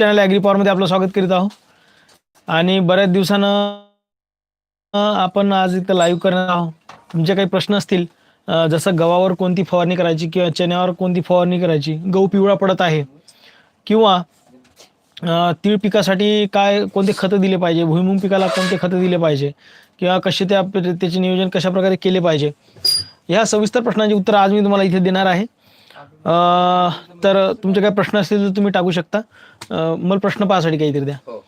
Channel agree पॉवरमध्ये आपलं स्वागत करीत आहोत. आणि बऱ्याच दिवसानं आपण आज इथं लाईव्ह करणार आहोत. तुमचे काही प्रश्न असतील जसं गव्हावर कोणती फवारणी करायची किंवा चण्यावर कोणती फवारणी करायची गहू पिवळा पडत आहे किंवा तीळ पिकासाठी काय कोणते खतं दिले पाहिजे भुईमुंग पिकाला कोणते खतं दिले पाहिजे किंवा कसे त्या त्याचे नियोजन कशा प्रकारे केले पाहिजे ह्या सविस्तर प्रश्नांची उत्तर आज मी तुम्हाला इथे देणार आहे. तर तुमचे काही प्रश्न असतील तर तुम्ही टाकू शकता. मला प्रश्न पाहासाठी काहीतरी द्या. हो.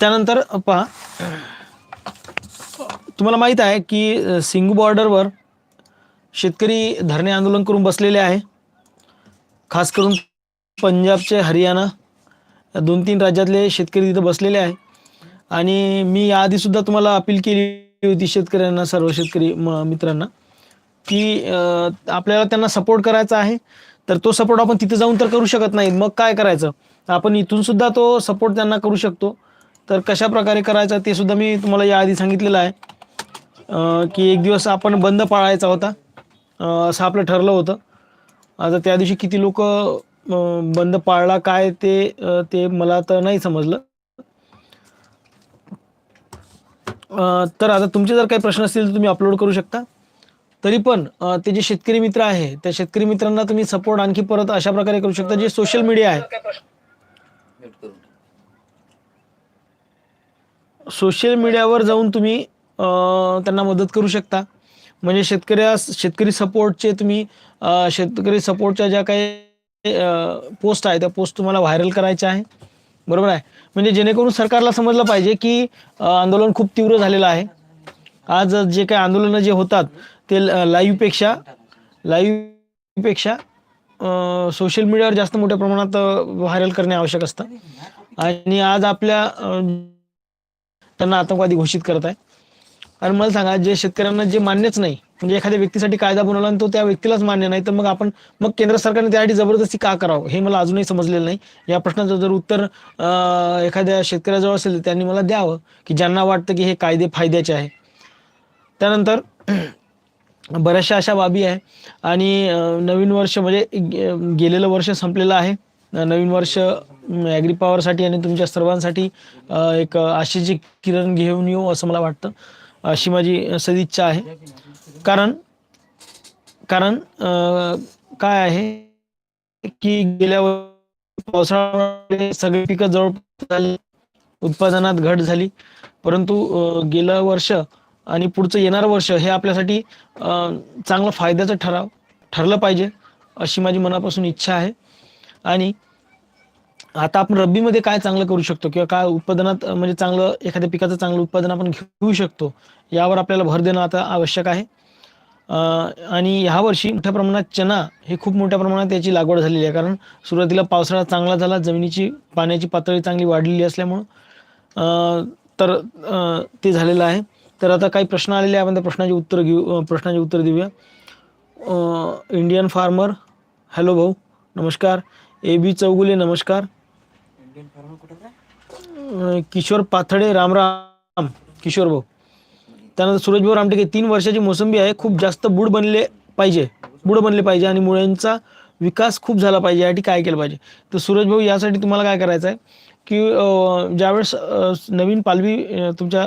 त्यानंतर पहा. तुम्हाला माहीत आहे की सिंगू बॉर्डरवर शेतकरी धरणे आंदोलन करून बसलेले आहे. खास करून पंजाबचे हरियाणा या दोन तीन राज्यातले शेतकरी तिथं बसलेले आहे. आणि मी याआधी सुद्धा तुम्हाला अपील केली होती शेतकऱ्यांना सर्व शेतकरी मित्रांना. की आपल्याला त्यांना सपोर्ट करायचा आहे तर तो सपोर्ट आपण तिथे जाऊन तर करू शकत नाही. मग काय करायचं? आपण इथून सुद्धा तो सपोर्ट त्यांना करू शकतो. तर कशा प्रकारे करायचा ते सुद्धा मी तुम्हाला या आधी सांगितलेलं आहे. की एक दिवस आपण बंद पाळायचा होता. असं आपलं ठरलं होतं. आता त्या दिवशी किती लोक बंद पाळला काय ते ते मला तर नाही समजलं. तर आता तुमचे जर काही प्रश्न असतील तर तुम्ही अपलोड करू शकता. तरी पण ते जे शेतकरी मित्र आहे त्या शेतकरी मित्रांना तुम्ही सपोर्ट आणखी परत अशा प्रकारे करू शकता जे सोशल मीडिया आहे. सोशल मीडियावर जाऊन तुम्ही त्यांना मदत करू शकता. म्हणजे शेतकऱ्या शेतकरी सपोर्टचे तुम्ही शेतकरी सपोर्टच्या ज्या काही पोस्ट आहे त्या पोस्ट तुम्हाला व्हायरल करायच्या आहे. बरोबर आहे? म्हणजे जेणेकरून सरकारला समजलं पाहिजे की आंदोलन खूप तीव्र झालेलं आहे. आज जे काही आंदोलनं जे होतात ते लाईव्हपेक्षा लाईव्हपेक्षा सोशल मीडियावर जास्त मोठ्या प्रमाणात व्हायरल करणे आवश्यक असतं. आणि आज आपल्या त्यांना आतंकवादी घोषित करत आहे. आणि मला सांगा जे शेतकऱ्यांना जे मान्यच नाही म्हणजे एखाद्या व्यक्तीसाठी कायदा बनवला आणि तो त्या व्यक्तीलाच मान्य नाही तर मग आपण मग केंद्र सरकारने त्यासाठी जबरदस्ती का करावं? हे मला अजूनही समजलेलं नाही. या प्रश्नाचं जर उत्तर एखाद्या शेतकऱ्याजवळ असेल तर त्यांनी मला द्यावं की ज्यांना वाटतं की हे कायदे फायद्याचे आहे. त्यानंतर बऱ्याचशा अशा बाबी आहे. आणि नवीन वर्ष म्हणजे गेलेलं वर्ष संपलेलं आहे. नवीन वर्ष ॲग्री पॉवरसाठी आणि तुमच्या सर्वांसाठी एक आशेची किरण घेऊन येऊ असं मला वाटतं. अशी माझी सदिच्छा आहे. कारण कारण काय आहे की गेल्या पावसाळ्यामध्ये सगळी पिकं जवळ झाली. उत्पादनात घट झाली. परंतु गेलं वर्ष आणि पुढचं येणारं वर्ष हे आपल्यासाठी चांगलं फायद्याचं ठराव ठरलं पाहिजे अशी माझी मनापासून इच्छा आहे. आणि आता आपण रब्बीमध्ये काय चांगलं करू शकतो किंवा काय उत्पादनात म्हणजे चांगलं एखाद्या पिकाचं चांगलं उत्पादन आपण घेऊ शकतो यावर आपल्याला भर देणं आता आवश्यक आहे. आणि ह्या वर्षी मोठ्या प्रमाणात चना हे खूप मोठ्या प्रमाणात याची लागवड झालेली आहे. कारण सुरुवातीला पावसाळा चांगला झाला जमिनीची पाण्याची पातळी चांगली वाढलेली असल्यामुळं तर ते झालेलं आहे. तर आता काही प्रश्न आलेले आहे आपण त्या प्रश्नाचे उत्तर घेऊ प्रश्नाचे उत्तर देऊया. इंडियन फार्मर हॅलो भाऊ नमस्कार. ए बी चौगुले नमस्कार. किशोर पाथडे रामराम. किशोर भाऊ. त्यानंतर सूरजभाऊ रामटेके तीन वर्षाची मोसंबी आहे खूप जास्त बुड बनले पाहिजे. बुड बनले पाहिजे आणि मुळ्यांचा विकास खूप झाला पाहिजे यासाठी काय केलं पाहिजे? तर सूरजभाऊ यासाठी तुम्हाला काय करायचं आहे की ज्यावेळेस नवीन पालवी तुमच्या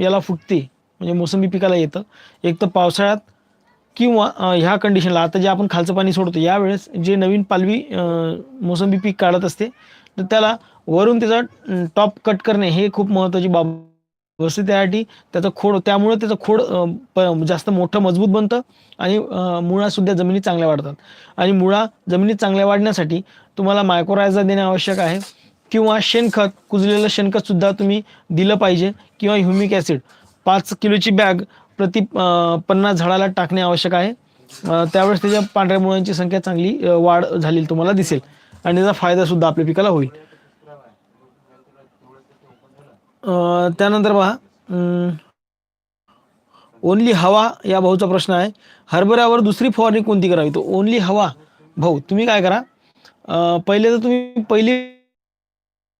याला फुटते म्हणजे मोसंबी पिकाला येतं एक तर पावसाळ्यात किंवा ह्या कंडिशनला आता जे आपण खालचं पाणी सोडतो यावेळेस जे नवीन पालवी मोसंबी पीक काढत असते तर त्याला वरून त्याचा टॉप कट करणे हे खूप महत्त्वाची बाब असते त्यासाठी त्याचं खोड त्यामुळे त्याचं खोड प- जास्त मोठं मजबूत बनतं आणि मुळासुद्धा जमिनीत चांगल्या वाढतात. आणि मुळा जमिनीत चांगल्या वाढण्यासाठी तुम्हाला मायक्रोरायझा देणे आवश्यक आहे. किंवा शेणखत कुजलेलं शेणखत सुद्धा तुम्ही दिलं पाहिजे किंवा ह्युमिक ॲसिड. पाच किलोची बॅग प्रति पन्नास झाडाला टाकणे आवश्यक आहे. त्यावेळेस त्याच्या पांढऱ्या मुळांची संख्या चांगली वाढ झालेली तुम्हाला दिसेल. आणि त्याचा फायदा सुद्धा आपल्या पिकाला होईल. त्यानंतर पहा ओनली हवा या भाऊचा प्रश्न आहे. हरभऱ्यावर दुसरी फवारणी कोणती करावी? तो ओनली हवा भाऊ तुम्ही काय करा? पहिले तर तुम्ही पहिली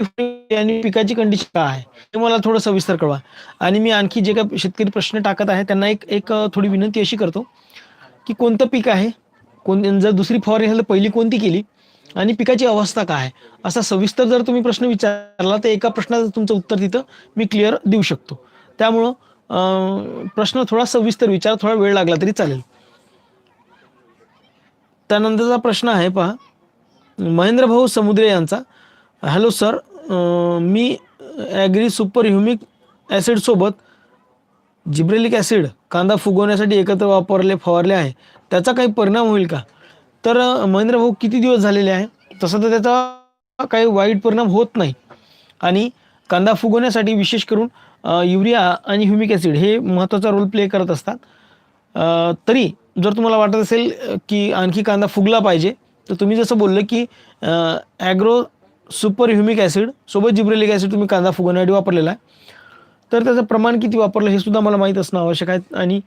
आणि पिकाची कंडिशन काय आहे ते मला थोडं सविस्तर कळवा. आणि मी आणखी जे काही शेतकरी प्रश्न टाकत आहे त्यांना एक एक थोडी विनंती अशी करतो की कोणतं पीक आहे कोण जर दुसरी फवारणी झाली तर पहिली कोणती केली आणि पिकाची अवस्था काय आहे? असा सविस्तर जर तुम्ही प्रश्न विचारला तर एका प्रश्नाचं तुमचं उत्तर तिथं मी क्लिअर देऊ शकतो. त्यामुळं प्रश्न थोडा सविस्तर विचार थोडा वेळ लागला तरी चालेल. त्यानंतरचा प्रश्न आहे पहा महेंद्र भाऊ समुद्रे यांचा. हॅलो सर मी ॲग्री सुपर ह्युमिक ॲसिडसोबत जिब्रेलिक ॲसिड कांदा फुगवण्यासाठी एकत्र वापरले फवारले आहे. त्याचा काही परिणाम होईल का? तर महेंद्र भाऊ किती दिवस झालेले आहे? तसं तर त्याचा काही वाईट परिणाम होत नाही. आणि कांदा फुगवण्यासाठी विशेष करून युरिया आणि ह्युमिक ॲसिड हे महत्त्वाचा रोल प्ले करत असतात. तरी जर तुम्हाला वाटत असेल की आणखी कांदा फुगला पाहिजे तर तुम्ही जसं बोललं की ॲग्रो सुपर ह्युमिक ॲसिड सोबत जिब्रेलिक ॲसिड तुम्ही कांदा फुगवण्यासाठी वापरलेला आहे. तर त्याचं प्रमाण किती वापरलं हे सुद्धा मला माहीत असणं आवश्यक आहे आणि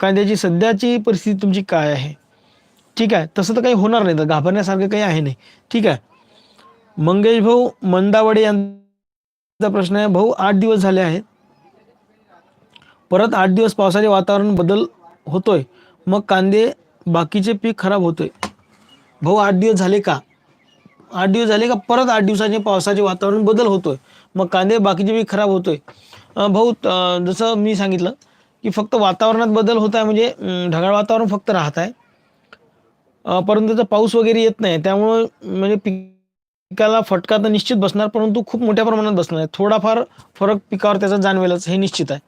कांद्याची सध्याची परिस्थिती तुमची काय आहे? ठीक आहे तसं तर काही होणार नाही तर घाबरण्यासारखं काही आहे नाही. ठीक आहे. मंगेश भाऊ मंदावडे यांचा प्रश्न आहे भाऊ आठ दिवस झाले आहेत. परत आठ दिवस पावसाचे वातावरण बदल होतोय. मग कांदे बाकीचे पीक खराब होतोय. भाऊ आठ दिवस झाले का? आठ दिवस झाले का परत आठ दिवसाचे पावसाचे वातावरण बदल होतोय. मग कांदे बाकीचे बी खराब होतोय. भाऊ जसं मी सांगितलं की फक्त वातावरणात बदल होत आहे म्हणजे ढगाळ वातावरण फक्त राहत आहे. परंतु त्याचा पाऊस वगैरे येत नाही. त्यामुळं म्हणजे पिकाला फटका तर निश्चित बसणार परंतु खूप मोठ्या प्रमाणात बसणार आहे. थोडाफार फरक पिकावर त्याचा जाणवेलच हे निश्चित आहे.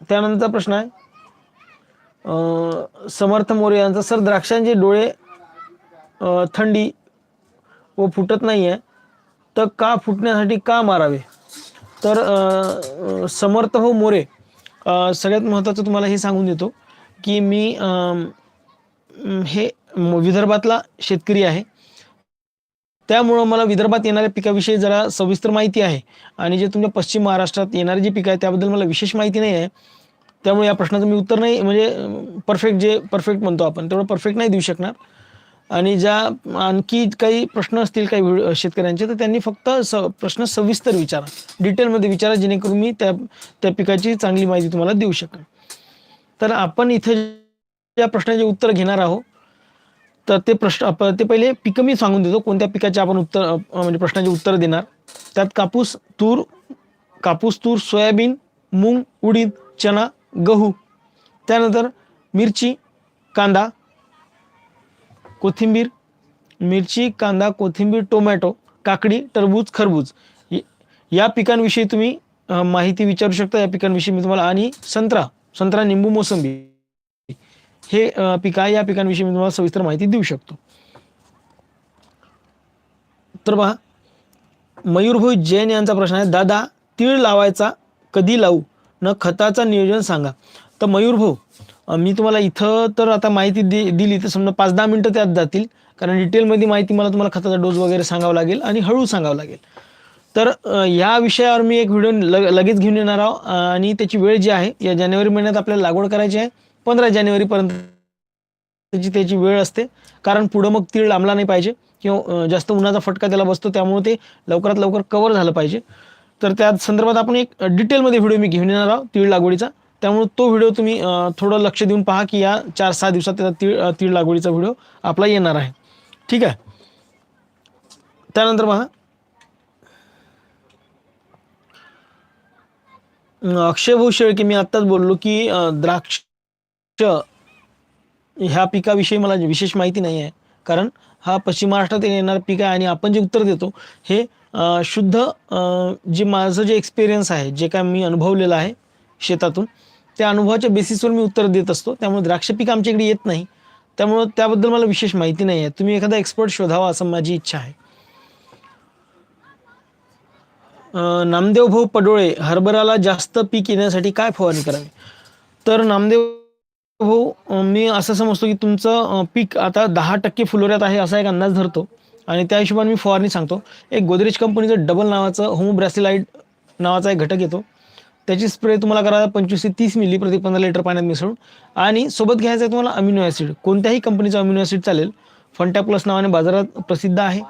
त्यानंतरचा प्रश्न आहे समर्थ मोरे यांचा सर द्राक्षांचे डोळे थंडी व फुटत नाही आहे तर का फुटण्यासाठी का मारावे? तर समर्थ हो मोरे सगळ्यात महत्त्वाचं तुम्हाला हे सांगून देतो की मी हे विदर्भातला शेतकरी आहे. त्यामुळं मला विदर्भात येणाऱ्या पिकाविषयी जरा सविस्तर माहिती आहे. आणि जे तुमच्या पश्चिम महाराष्ट्रात येणारी जी पिकं आहे त्याबद्दल मला विशेष माहिती नाही आहे. त्यामुळे या प्रश्नाचं मी उत्तर नाही म्हणजे परफेक्ट जे परफेक्ट म्हणतो आपण तेवढं परफेक्ट नाही देऊ शकणार. आणि ज्या आणखी काही प्रश्न असतील काही शेतकऱ्यांचे तर त्यांनी फक्त स प्रश्न सविस्तर विचारा. डिटेलमध्ये विचारा जेणेकरून मी त्या त्या पिकाची चांगली माहिती तुम्हाला देऊ शकेन. तर आपण इथे या प्रश्नाचे उत्तर घेणार आहोत तर ते प्रश्न आप- ते पहिले पिकं मी सांगून देतो कोणत्या पिकाचे आपण उत्तर म्हणजे प्रश्नाचे उत्तर देणार. त्यात कापूस तूर कापूस तूर सोयाबीन मूग उडीद चना गहू त्यानंतर मिरची कांदा कोथिंबीर मिरची कांदा कोथिंबीर टोमॅटो काकडी टरबूज खरबूज. या पिकांविषयी तुम्ही माहिती विचारू शकता. या पिकांविषयी मी तुम्हाला आणि संत्रा संत्रा निंबू मोसंबी हे पिका पिक आहे. या पिकांविषयी मी तुम्हाला सविस्तर माहिती देऊ शकतो. तर पहा मयूरभाई जैन यांचा प्रश्न आहे दादा तीळ लावायचा कधी लावू? न खताचं नियोजन सांगा. तर मयूर भाऊ मी तुम्हाला इथं तर आता माहिती दि दिली तर समजा पाच दहा मिनटं त्यात जातील. कारण डिटेलमध्ये माहिती मला तुम्हाला खताचा डोस वगैरे सांगावा लागेल आणि हळू सांगावं लागेल. तर या विषयावर मी एक व्हिडिओ लग लगेच घेऊन येणार आहोत आणि त्याची वेळ जी आहे या जानेवारी महिन्यात आपल्याला लागवड करायची आहे. पंधरा जानेवारीपर्यंत त्याची त्याची वेळ असते. कारण पुढं मग तीळ लांबला नाही पाहिजे. किंवा जास्त उन्हाचा फटका त्याला बसतो. त्यामुळे ते लवकरात लवकर कवर झालं पाहिजे. तर त्या संदर्भात आपण एक डिटेलमध्ये व्हिडिओ मी घेऊन येणार आहोत तीळ लागवडीचा. त्यामुळे तो व्हिडिओ तुम्ही थोडं लक्ष देऊन पहा की या चार सहा दिवसात त्याचा तीळ तीळ लागवडीचा व्हिडिओ आपला येणार आहे. ठीक आहे? त्यानंतर पहा अक्षयभाऊ शेळके मी आत्ताच बोललो की द्राक्ष ह्या पिकाविषयी मला विशेष माहिती नाही आहे कारण हा पश्चिम महाराष्ट्रात येणारा पीक आहे आणि आपण जे उत्तर देतो हे शुद्ध जे माझं जे एक्सपिरियन्स आहे जे काय मी अनुभवलेलं आहे शेतातून त्या अनुभवाच्या बेसिसवर मी उत्तर देत असतो. त्यामुळे द्राक्ष पीक आमच्या इकडे येत नाही. त्यामुळं त्याबद्दल मला विशेष माहिती नाही आहे. तुम्ही एखादा एक्सपर्ट शोधावा असं माझी इच्छा आहे. नामदेव भाऊ पडोळे हरभराला जास्त पीक येण्यासाठी काय फवारणी करावी? तर नामदेव भाऊ मी असं समजतो की तुमचं पीक आता दहा टक्के फुलोऱ्यात आहे असा एक अंदाज धरतो. आणि त्या हिशोबाने मी फवारणी सांगतो. एक गोदरेज कंपनीचं डबल नावाचं होमोब्रॅसिलाइड नावाचा एक घटक येतो. त्याची स्प्रे तुम्हाला करायला पंचवीस ते तीस मिली प्रति पंधरा लिटर पाण्यात मिसळून. आणि सोबत घ्यायचं आहे तुम्हाला अमिनो ॲसिड. कोणत्याही कंपनीचं अमिनो ॲसिड चालेल. फंटा प्लस नावाने बाजारात प्रसिद्ध आहे.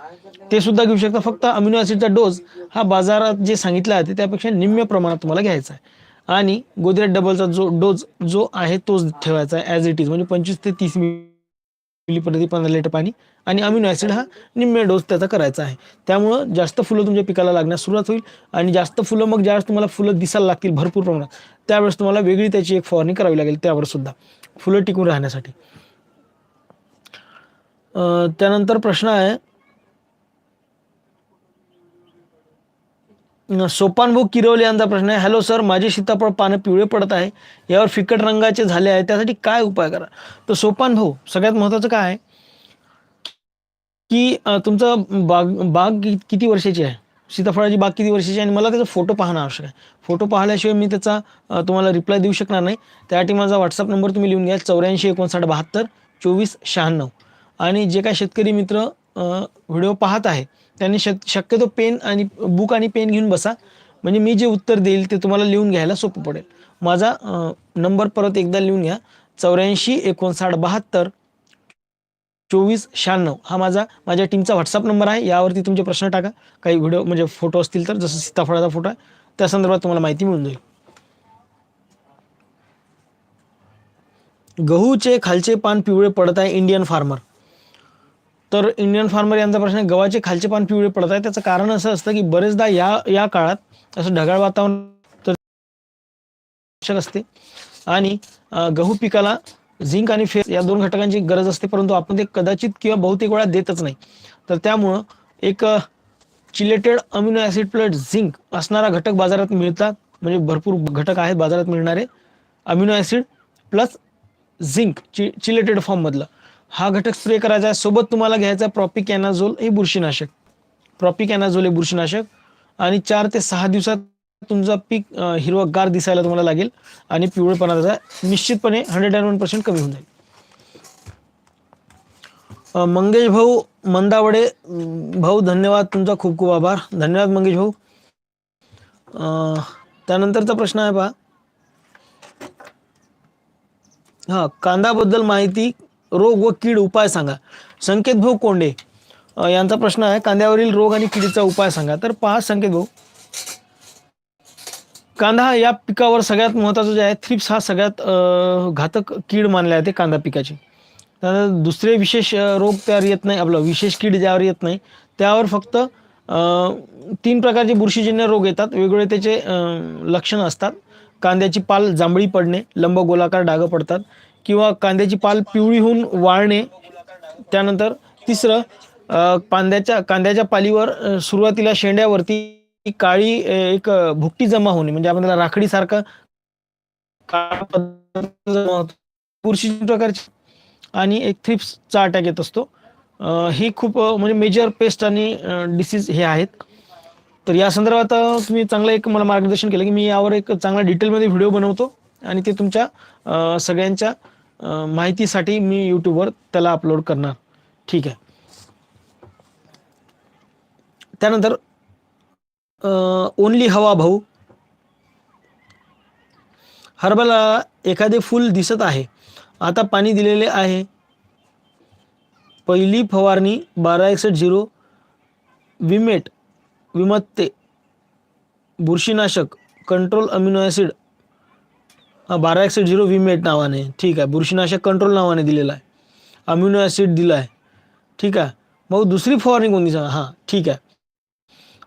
ते सुद्धा घेऊ शकता. फक्त अमिनो ॲसिडचा डोस हा बाजारात जे सांगितलं आहे त्यापेक्षा निम्म्या प्रमाणात तुम्हाला घ्यायचा आहे. आणि गोदरेज डबलचा जो डोस जो आहे तोच ठेवायचा आहे ॲज इट इज म्हणजे पंचवीस ते तीस मिली मिली प्रति पंधरा लिटर पाणी आणि अमिनो ॲसिड हा निम्मे डोस त्याचा करायचा आहे. त्यामुळं जास्त फुलं तुमच्या पिकाला लागण्यास सुरुवात होईल आणि जास्त फुलं मग ज्यावेळेस तुम्हाला फुलं दिसायला लागतील भरपूर प्रमाणात त्यावेळेस तुम्हाला वेगळी त्याची एक फवारणी करावी लागेल त्यावर सुद्धा फुलं टिकून राहण्यासाठी. त्यानंतर प्रश्न आहे सोपान भाऊ किरवले यांचा प्रश्न आहे. हॅलो सर माझे सीताफळ पानं पिवळे पडत आहे. यावर फिकट रंगाचे झाले आहे. त्यासाठी काय उपाय करा? तर सोपान भाऊ सगळ्यात महत्त्वाचं काय आहे? की तुमचं बाग बाग किती वर्षाची आहे? सीताफळाची बाग किती वर्षाची आहे? आणि मला त्याचा फोटो पाहणं आवश्यक आहे. फोटो पाहिल्याशिवाय मी त्याचा तुम्हाला रिप्लाय देऊ शकणार नाही. त्यासाठी माझा व्हॉट्सअप नंबर तुम्ही लिहून घ्या. चौऱ्याऐंशी एकोणसाठ बहात्तर चोवीस शहाण्णव. आणि जे काय शेतकरी मित्र व्हिडिओ पाहत आहे त्यांनी शक शक्यतो पेन आणि बुक आणि पेन घेऊन बसा. म्हणजे मी जे उत्तर देईल ते तुम्हाला लिहून घ्यायला सोपं पडेल. माझा नंबर परत एकदा लिहून घ्या. चौऱ्याऐंशी एकोणसाठ बहात्तर चोवीस शहाण्णव. हा माझा माझ्या टीमचा व्हॉट्सअप नंबर आहे. यावरती तुमचे प्रश्न टाका. काही व्हिडिओ म्हणजे फोटो असतील तर जसं सीताफळाचा फोटो आहे त्या संदर्भात तुम्हाला माहिती मिळून जाईल. गहूचे खालचे पान पिवळे पडत आहे इंडियन फार्मर. तर इंडियन फार्मर यांचा प्रश्न गव्हाचे खालचे पान पिवळे पडत आहे. त्याचं कारण असं असतं की बरेचदा या या काळात असं ढगाळ वातावरण तर आवश्यक असते. आणि गहू पिकाला झिंक आणि फेस या दोन घटकांची गरज असते परंतु आपण ते कदाचित किंवा बहुतेक वेळा देतच नाही. तर त्यामुळं एक chelated amino acid plus zinc असणारा घटक बाजारात मिळतात म्हणजे भरपूर घटक आहेत बाजारात मिळणारे अमिनो ॲसिड प्लस झिंक चि चिलेटेड फॉर्ममधलं. हा घटक स्प्रे करायचा आहे. सोबत तुम्हाला घ्यायचा प्रॉपिक एनाझोल हे बुरशीनाशक. प्रॉपिक एनाझोल हे बुरशीनाशक. आणि चार ते सहा दिवसात तुमचा पीक अं, हिरवंगार दिसायला तुम्हाला लागेल. आणि पिवळेपणा त्याचा निश्चितपणे हंड्रेड अँड वन पर्सेंट कमी होऊन जाईल. मंगेश भाऊ मंदावडे भाऊ धन्यवाद. तुमचा खूप खूप आभार. धन्यवाद मंगेश भाऊ. त्यानंतरचा प्रश्न आहे पहा. हा कांदाबद्दल माहिती रोग व कीड उपाय सांगा. संकेत भाऊ कोंडे यांचा प्रश्न आहे कांद्यावरील रोग आणि किडीचा उपाय सांगा. तर पहा संकेत भाऊ. कांदा हा या पिकावर सगळ्यात महत्त्वाचा जे आहे थ्रिप्स हा सगळ्यात घातक कीड मानले जाते कांदा पिकाची. त्यानंतर दुसरे विशेष रोग त्यावर येत नाही आपलं विशेष कीड ज्यावर येत नाही त्यावर फक्त तीन प्रकारचे बुरशीजन्य रोग येतात. वेगवेगळे त्याचे लक्षणं असतात. कांद्याची पाल जांभळी पडणे लंब गोलाकार डागं पडतात. किंवा कांद्याची पाल पिवळी होऊन वाळणे त्यानंतर तिसरं कांद्याच्या कांद्याच्या पालीवर सुरुवातीला शेंड्यावरती काळी एक भुकटी जमा होणे म्हणजे आपण त्याला राखडीसारखं काळा पदार्थ बुरशी प्रकारची आणि एक थ्रिप्सचा अटॅक येत असतो. ही खूप म्हणजे मेजर पेस्ट आणि डिसीज हे आहेत. तर या संदर्भात तुम्ही चांगलं एक मला मार्गदर्शन केलं की मी यावर एक चांगला डिटेलमध्ये व्हिडिओ बनवतो आणि ते तुमच्या सगळ्यांच्या माहितीसाठी मी यूट्यूबवर त्याला अपलोड करणार. ठीक आहे. त्यानंतर ओनली हवा भाऊ. हर्बला एखादे फूल दिसत आहे. आता पाणी दिलेले आहे. पहिली फवारणी बारा एकसष्ट झिरो. विमेट विमत्ते बुरशीनाशक कंट्रोल अमिनो ॲसिड बारा एकसष्ट झिरो विमेट नावाने. ठीक आहे. बुरशीनाशक कंट्रोल नावाने दिलेला आहे. अम्युनो ॲसिड दिला आहे ठीक आहे. मग दुसरी फवारणी कोणती सांगा? हां ठीक आहे.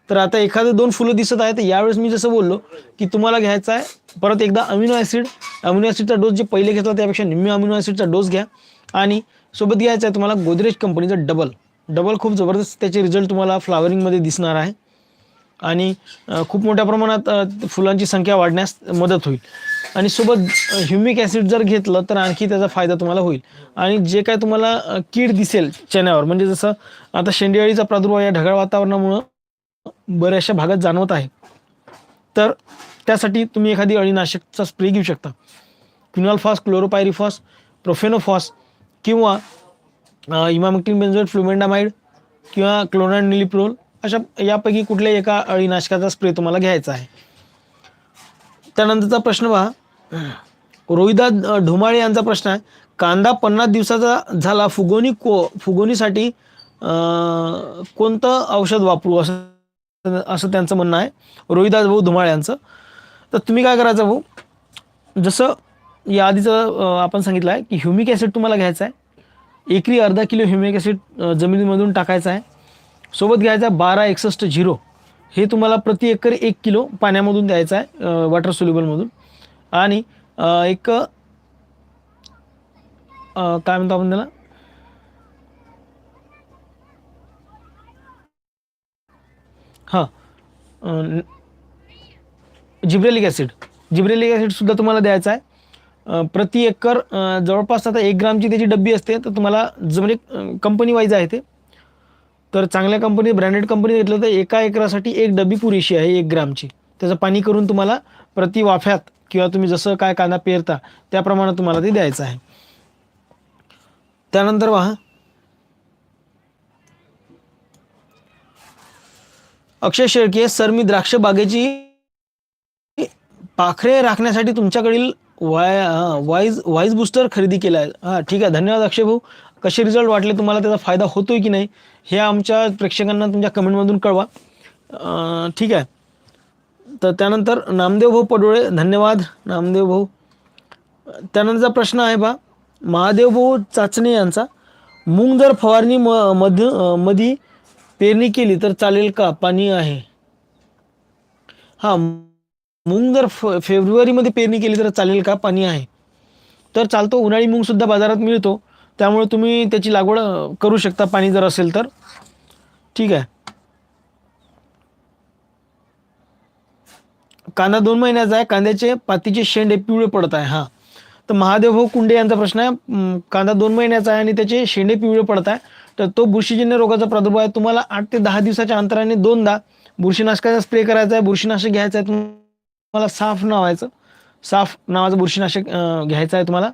तर आता एखादं दोन फुलं दिसत आहे तर यावेळेस मी जसं बोललो की तुम्हाला घ्यायचं आहे. परत एकदा अमिनो ॲसिड अमिनो ॲसिडचा डोस जे पहिले घेतला त्यापेक्षा निम्मे अमिनो ॲसिडचा डोस घ्या. आणि सोबत घ्यायचा आहे तुम्हाला गोदरेज कंपनीचा डबल डबल खूप जबरदस्त त्याचे रिझल्ट तुम्हाला फ्लावरिंगमध्ये दिसणार आहे. आणि खूप मोठ्या प्रमाणात फुलांची संख्या वाढण्यास मदत होईल. आणि सोबत ह्युमिक ॲसिड जर घेतलं तर आणखी त्याचा फायदा तुम्हाला होईल. आणि जे काय तुम्हाला कीड दिसेल चण्यावर म्हणजे जसं आता शेंडेअळीचा प्रादुर्भाव या ढगाळ वातावरणामुळं बऱ्याचशा भागात जाणवत आहे. तर त्यासाठी तुम्ही एखादी अळीनाशकचा स्प्रे घेऊ शकता. क्विनॉलफॉस क्लोरोपायरिफॉस प्रोफेनोफॉस किंवा इमामेक्टिन बेन्झोएट फ्लुमेंडामाइड किंवा क्लोनाड निलिप्रोल अशा यापैकी कुठल्याही एका अळीनाशकाचा स्प्रे तुम्हाला घ्यायचा आहे. त्यानंतरचा प्रश्न पहा. रोहिदास ढोमाळे यांचा प्रश्न आहे. कांदा पन्नास दिवसाचा झाला फुगोनी को फुगोनीसाठी कोणतं औषध वापरू असं असं त्यांचं म्हणणं आहे. रोहिदास भाऊ धुमाळ यांचं. तर तुम्ही काय करायचं भाऊ? जसं या आधीचं आपण सांगितलं आहे की ह्युमिक ॲसिड तुम्हाला घ्यायचं आहे. एकरी अर्धा किलो ह्युमिक ॲसिड जमिनीमधून टाकायचं आहे. सोबत घ्यायचा बारा एकसष्ट झिरो. हे तुम्हाला प्रति एकर एक किलो पाण्यामधून द्यायचं आहे वॉटर सोल्युबलमधून आणि एक काय म्हणतो आपण त्याला? हां. Gibberellic acid. जिब्रेलिक ॲसिडसुद्धा तुम्हाला द्यायचं आहे. प्रति एकर जवळपास आता एक ग्रामची त्याची डब्बी असते तर तुम्हाला ज म्हणजे कंपनी वाईज आहे ते. तर चांगल्या कंपनी ब्रँडेड कंपनी घेतलं तर एका एकरासाठी एक डबी पुरेशी आहे एक ग्रामची. त्याचं पाणी करून तुम्हाला प्रति वाफ्यात किंवा तुम्ही जसं काय कांदा पेरता त्याप्रमाणे तुम्हाला ते द्यायचं आहे. त्यानंतर पहा. अक्षय शेळके सर मी द्राक्ष बागेची पाखरे राखण्यासाठी तुमच्याकडील वाय वाईज वाईज बूस्टर खरेदी केला आहे हां ठीक आहे. धन्यवाद अक्षय भाऊ. कसे रिझल्ट वाटले? तुम्हाला त्याचा फायदा होतोय की नाही? हे आमच्या प्रेक्षकांना तुमच्या कमेंटमधून कळवा. ठीक आहे. तर त्यानंतर नामदेव भाऊ पडोळे धन्यवाद. नामदेव भाऊ. त्यानंतरचा प्रश्न आहे बा महादेव भाऊ चाचणे यांचा. मूग जर फवारणी म मध मधी पेरणी केली तर चालेल का? पाणी आहे. हां मूग जर फ फेब्रुवारीमध्ये पेरणी केली तर चालेल का? पाणी आहे. तर चालतो उन्हाळी मूगसुद्धा बाजारात मिळतो. त्यामुळे तुम्ही त्याची लागवड करू शकता पाणी जर असेल तर. ठीक आहे. कांदा दोन महिन्याचा आहे कांद्याचे पातीचे शेंडे पिवळे पडत आहे हां. तर महादेव भाऊ कुंडे यांचा प्रश्न आहे कांदा दोन महिन्याचा आहे आणि त्याचे शेंडे पिवळे पडत आहे. तर तो बुरशीजन्य रोगाचा प्रादुर्भाव आहे तुम्हाला आठ ते दहा दिवसाच्या अंतराने दोनदा बुरशीनाशकाचा स्प्रे करायचा आहे बुरशीनाशक घ्यायचं आहे तुम्हाला साफ नावायचं साफ नावाचं बुरशीनाशक घ्यायचं आहे तुम्हाला.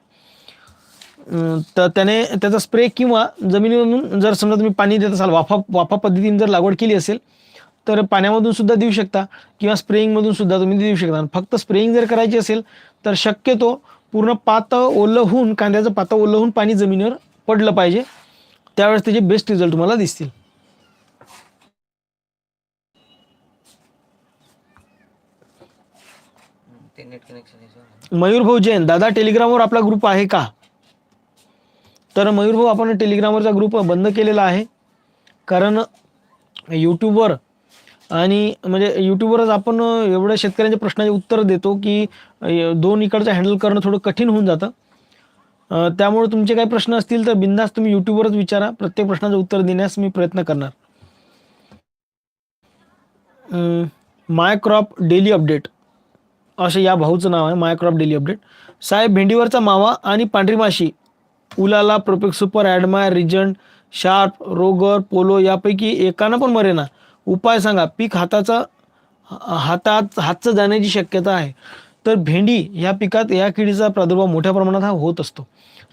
तर त्याने त्याचा स्प्रे किंवा जमिनीवरून जर समजा तुम्ही पाणी देत असाल वाफा वाफा पद्धतीने जर लागवड केली असेल तर पाण्यामधून सुद्धा देऊ शकता किंवा स्प्रेईंगमधून सुद्धा तुम्ही देऊ शकता. फक्त स्प्रेइंग जर करायची असेल तर शक्यतो पूर्ण पातळ ओलं होऊन कांद्याचं पातळ ओलं होऊन पाणी जमिनीवर पडलं पाहिजे. त्यावेळेस त्याचे बेस्ट रिझल्ट तुम्हाला दिसतील. मयूर भाऊ जैन दादा टेलिग्रामवर आपला ग्रुप आहे का? तर मयूर भाऊ आपण टेलिग्रामवरचा ग्रुप बंद केलेला आहे. कारण यूट्यूबवर आणि म्हणजे यूट्यूबवरच आपण एवढ्या शेतकऱ्यांच्या प्रश्नाचे उत्तर देतो की दोन इकडचं हँडल करणं थोडं कठीण होऊन जातं. त्यामुळे तुमचे काही प्रश्न असतील तर बिंदास तुम्ही यूट्यूबवरच विचारा. प्रत्येक प्रश्नाचं उत्तर देण्यास मी प्रयत्न करणार. माय क्रॉप डेली अपडेट असं या भाऊचं नाव आहे मायक्रॉप डेली अपडेट साहेब भेंडीवरचा मावा आणि पांढरी माशी Ulala प्रोपेक्ट super Admire Regent Sharp Rogor Polo यापैकी एकानं पण मरेना. उपाय सांगा. पीक हाताचा हातात हातचं जाण्याची शक्यता आहे. तर भेंडी ह्या पिकात या किडीचा प्रादुर्भाव मोठ्या प्रमाणात हा होत असतो.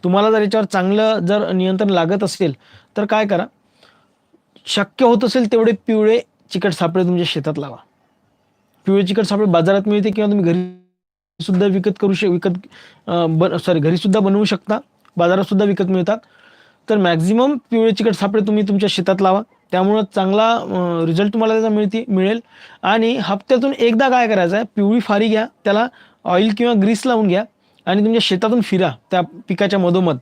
तुम्हाला जर याच्यावर चांगलं जर नियंत्रण लागत असेल तर काय करा. शक्य होत असेल तेवढे पिवळे चिकट सापळे तुमच्या शेतात लावा. पिवळे चिकट सापळे बाजारात मिळते किंवा तुम्ही घरी सुद्धा विकत करू शक विकत सॉरी घरी सुद्धा बनवू शकता. बाजारात सुद्धा विकत मिळतात. तर मॅक्झिमम पिवळे चिकट सापळे तुम्ही तुमच्या शेतात लावा. त्यामुळं चांगला रिझल्ट तुम्हाला त्याचा मिळते मिळेल. आणि हप्त्यातून एकदा काय करायचं आहे पिवळी फारी घ्या त्याला ऑइल किंवा ग्रीस लावून घ्या आणि तुमच्या शेतातून फिरा त्या पिकाच्या मधोमध.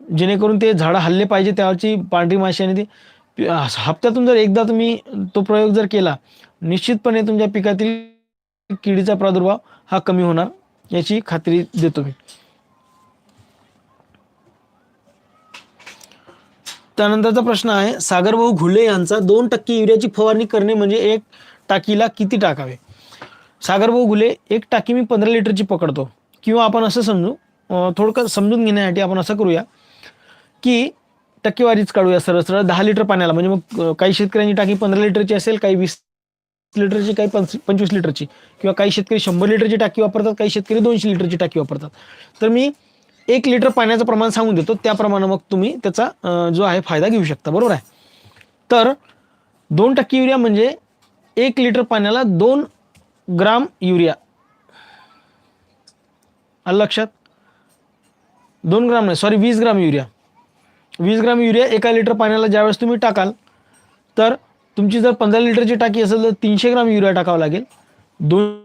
जेणेकरून ते झाडं हल्ले पाहिजे त्यावरची पांढरी माशी आणि ते हप्त्यातून जर एकदा तुम्ही तो प्रयोग जर केला निश्चितपणे तुमच्या पिकातील किडीचा प्रादुर्भाव हा कमी होणार याची खात्री देतो मी. त्यानंतरचा प्रश्न आहे सागरभाऊ घुले यांचा दोन टक्के युरियाची फवारणी करणे म्हणजे एक टाकीला किती टाकावे? सागरभाऊ घुले एक टाकी मी पंधरा लिटरची पकडतो. किंवा आपण असं समजू थोडकं समजून घेण्यासाठी आपण असं करूया की टक्केवारीच काढूया सरळ सरळ दहा लिटर पाण्याला. म्हणजे मग काही शेतकऱ्यांची टाकी पंधरा लिटरची असेल काही वीस लिटरची काही पंच पंचवीस लिटरची. किंवा काही शेतकरी शंभर लिटरची टाकी वापरतात काही शेतकरी दोनशे लिटरची टाकी वापरतात. तर मी एक लिटर पाण्याचं प्रमाण सांगून देतो. त्याप्रमाणे मग तुम्ही त्याचा जो आहे फायदा घेऊ शकता. बरोबर आहे? तर दोन टक्के युरिया म्हणजे एक लिटर पाण्याला दोन ग्राम युरिया. आलं लक्षात? दोन ग्राम नाही सॉरी वीस ग्राम युरिया. वीस ग्राम युरिया एका लिटर पाण्याला ज्यावेळेस तुम्ही टाकाल तर तुमची जर पंधरा लिटरची टाकी असेल तर तीनशे ग्राम युरिया टाकावं लागेल. दोन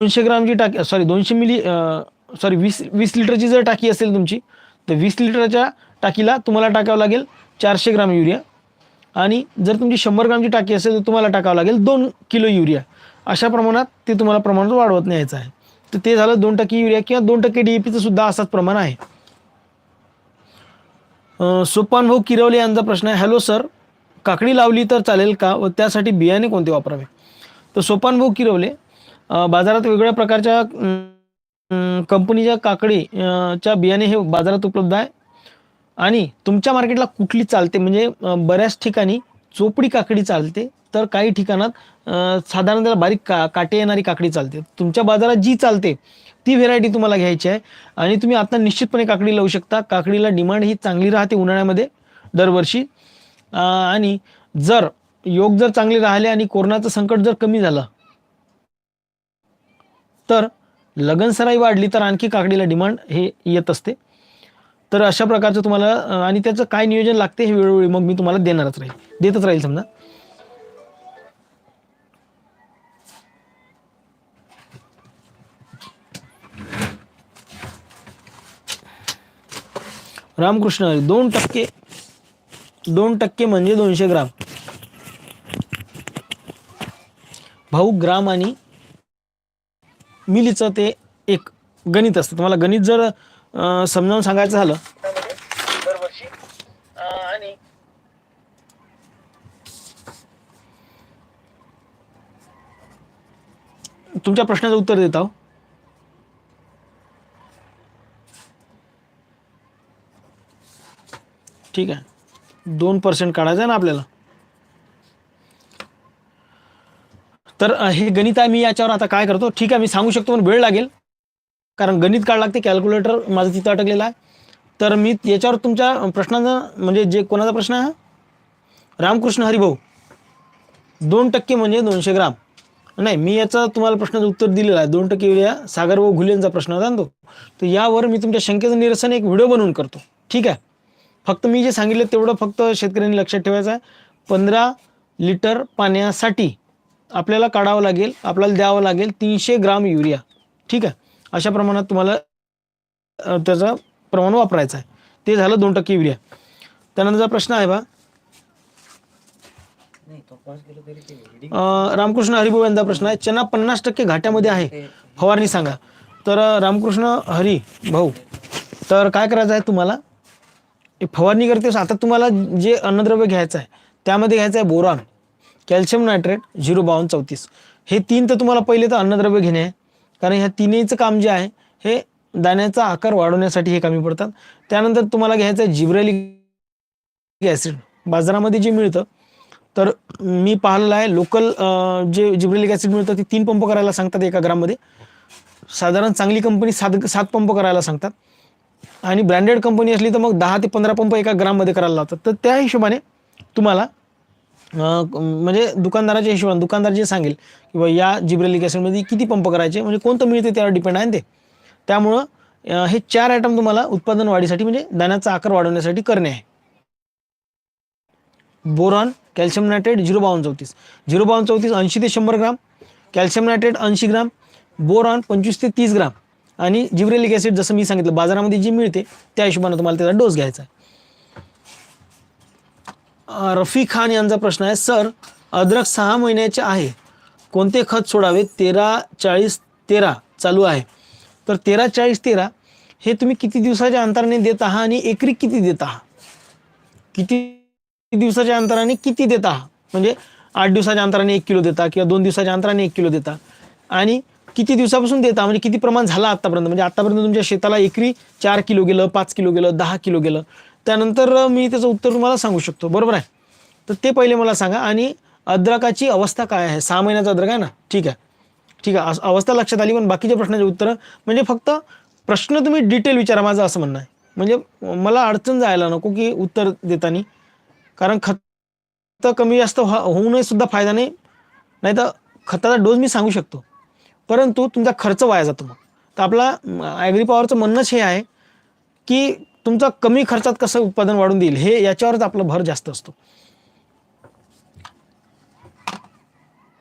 दोनशे ग्रामची टाकी सॉरी दोनशे मिली सॉरी वीस वीस लिटरची जर टाकी असेल तुमची तर वीस लिटरच्या टाकीला तुम्हाला टाकावं लागेल चारशे ग्राम युरिया. आणि जर तुमची शंभर ग्रामची टाकी असेल तर तुम्हाला टाकावं लागेल दोन किलो युरिया. अशा प्रमाणात ते तुम्हाला प्रमाणात वाढवत न्यायचं आहे. तर ते झालं दोन टक्के युरिया किंवा दोन टक्के डी ए पीचं सुद्धा असाच प्रमाण आहे. सोपान भाऊ किरवले यांचा प्रश्न आहे हॅलो सर काकडी लावली तर चालेल का व त्यासाठी बियाणे कोणते वापरावे? तर सोपान भाऊ किरवले बाजारात वेगवेगळ्या प्रकारच्या कंपनीच्या काकडी च्या बियाणे हे बाजारात उपलब्ध आहे. आणि तुमच्या मार्केटला कुठली चालते? म्हणजे बऱ्याच ठिकाणी चोपडी काकडी चालते तर काही ठिकाणात साधारणतः बारीक का काटे येणारी काकडी चालते. तुमच्या बाजारात जी चालते ती व्हेरायटी तुम्हाला घ्यायची आहे. आणि तुम्ही आता निश्चितपणे काकडी लावू शकता. काकडीला डिमांड ही चांगली राहते उन्हाळ्यामध्ये दरवर्षी. आणि जर योग जर चांगले राहिले आणि कोरोनाचं संकट जर कमी झालं तर लगनसराई वाढली तर आणखी काकडीला डिमांड हे येत असते. तर अशा प्रकारचं तुम्हाला आणि त्याचं काय नियोजन लागते हे वेळोवेळी मग मी तुम्हाला देणारच राहील. देतच राहील समजा. रामकृष्ण दोन टक्के दोन टक्के म्हणजे दोनशे ग्राम. भाऊ ग्राम आणि मिलीचं ते एक गणित असतं. तुम्हाला गणित जर समजावून सांगायचं झालं. आणि तुमच्या प्रश्नाचं उत्तर देत आहो. ठीक आहे. दोन पर्सेंट काढायचं आहे ना आपल्याला? तर हे गणित आहे मी याच्यावर आता काय करतो? ठीक आहे मी सांगू शकतो पण वेळ लागेल. कारण गणित काढ लागते कॅल्क्युलेटर माझं तिथं अटकलेलं आहे. तर मी याच्यावर तुमच्या प्रश्नाचा म्हणजे जे कोणाचा प्रश्न आहे रामकृष्ण हरिभाऊ. दोन टक्के म्हणजे दोनशे ग्राम. नाही मी याचा तुम्हाला प्रश्नाचं उत्तर दिलेलं आहे. दोन टक्के युरिया सागर व घुलेंचा प्रश्न होता तो. तर यावर मी तुमच्या शंकेचं निरसन एक व्हिडिओ बनवून करतो. ठीक आहे? फक्त मी जे सांगितलं तेवढं फक्त शेतकऱ्यांनी लक्षात ठेवायचं आहे. पंधरा लिटर पाण्यासाठी आपल्याला काढावं लागेल आपल्याला द्यावं लागेल तीनशे ग्राम युरिया. ठीक आहे? अशा प्रमाणात तुम्हाला त्याचं प्रमाण वापरायचं आहे. ते झालं दोन टक्के युरिया. त्यानंतरचा प्रश्न आहे बा. रामकृष्ण हरिभाऊ यांचा प्रश्न आहे. चना पन्नास टक्के घाट्यामध्ये आहे. फवारणी सांगा. तर रामकृष्ण हरी भाऊ तर काय करायचं आहे तुम्हाला? हे फवारणी करतेस आता तुम्हाला जे अन्नद्रव्य घ्यायचं आहे त्यामध्ये घ्यायचं आहे बोरॉन. कॅल्शियम नायट्रेट झिरो बावन्न चौतीस. हे तीन तर तुम्हाला पहिले तर अन्नद्रव्य घेणे आहे. कारण ह्या तिन्हीचं काम जे आहे हे दाण्याचा आकार वाढवण्यासाठी हे कमी पडतात. त्यानंतर तुम्हाला घ्यायचं आहे जिब्रेलिक ॲसिड. बाजारामध्ये जे मिळतं तर मी पाहिलेलं आहे लोकल जे जिब्रेलिक ॲसिड मिळतं ते तीन पंप करायला सांगतात एका ग्राममध्ये. साधारण चांगली कंपनी सात सात पंप करायला सांगतात. आणि ब्रँडेड कंपनी असली तर मग दहा ते पंधरा पंप एका ग्राममध्ये करायला लावतात. तर त्या हिशोबाने तुम्हाला म्हणजे दुकानदाराच्या हिशोबाने दुकानदार जे सांगेल किंवा या जिब्रेलिक ॲसिडमध्ये किती पंप करायचे म्हणजे कोणतं मिळते त्यावर डिपेंड आहे ते. त्यामुळं हे चार आयटम तुम्हाला उत्पादन वाढीसाठी म्हणजे दाण्याचा आकार वाढवण्यासाठी करणे आहे. बोरॉन कॅल्शियम नायट्रेट झिरो बावन्न चौतीस. झिरो बावन्न चौतीस ऐंशी ते शंभर ग्राम कॅल्शियम नायट्रेट ऐंशी ग्राम बोरॉन पंचवीस ते तीस ग्राम. आणि जिब्रेलिक ॲसिड जसं मी सांगितलं बाजारामध्ये जी मिळते त्या हिशोबाने तुम्हाला त्याचा डोस घ्यायचा आहे. रफी खान यांचा प्रश्न आहे सर अद्रक सहा महिन्याचे आहे. कोणते खत सोडावे? तेरा चाळीस तेरा चालू आहे. तर तेरा चाळीस तेरा हे तुम्ही किती दिवसाच्या अंतराने देत आहात आणि एकरी किती देत आहात? किती दिवसाच्या अंतराने किती देता म्हणजे आठ दिवसाच्या अंतराने एक किलो देता किंवा दोन दिवसाच्या अंतराने एक किलो देता. आणि किती दिवसापासून देता? म्हणजे किती प्रमाण झालं आतापर्यंत? म्हणजे आतापर्यंत तुमच्या शेताला एकरी चार किलो गेलं पाच किलो गेलं दहा किलो गेलं. त्यानंतर मी त्याचं उत्तर तुम्हाला सांगू शकतो. बरोबर आहे? तर ते पहिले मला सांगा. आणि अद्रकाची अवस्था काय आहे? सहा महिन्याचा अद्रक आहे ना? ठीक आहे. ठीक आहे. अवस्था लक्षात आली पण बाकीच्या प्रश्नाचे उत्तरं म्हणजे फक्त प्रश्न तुम्ही डिटेल विचारा. माझं असं म्हणणं आहे. म्हणजे मला अडचण जायला नको की उत्तर देताना. कारण खत कमी जास्त होऊनही सुद्धा फायदा नाही. नाही तर खताचा डोस मी सांगू शकतो. परंतु तुमचा खर्च वाया जातो मग. तर आपला ॲग्री पॉवरचं म्हणणंच हे आहे की तुमचा कमी खर्चात कसं उत्पादन वाढून देईल हे याच्यावरच आपला भर जास्त असतो.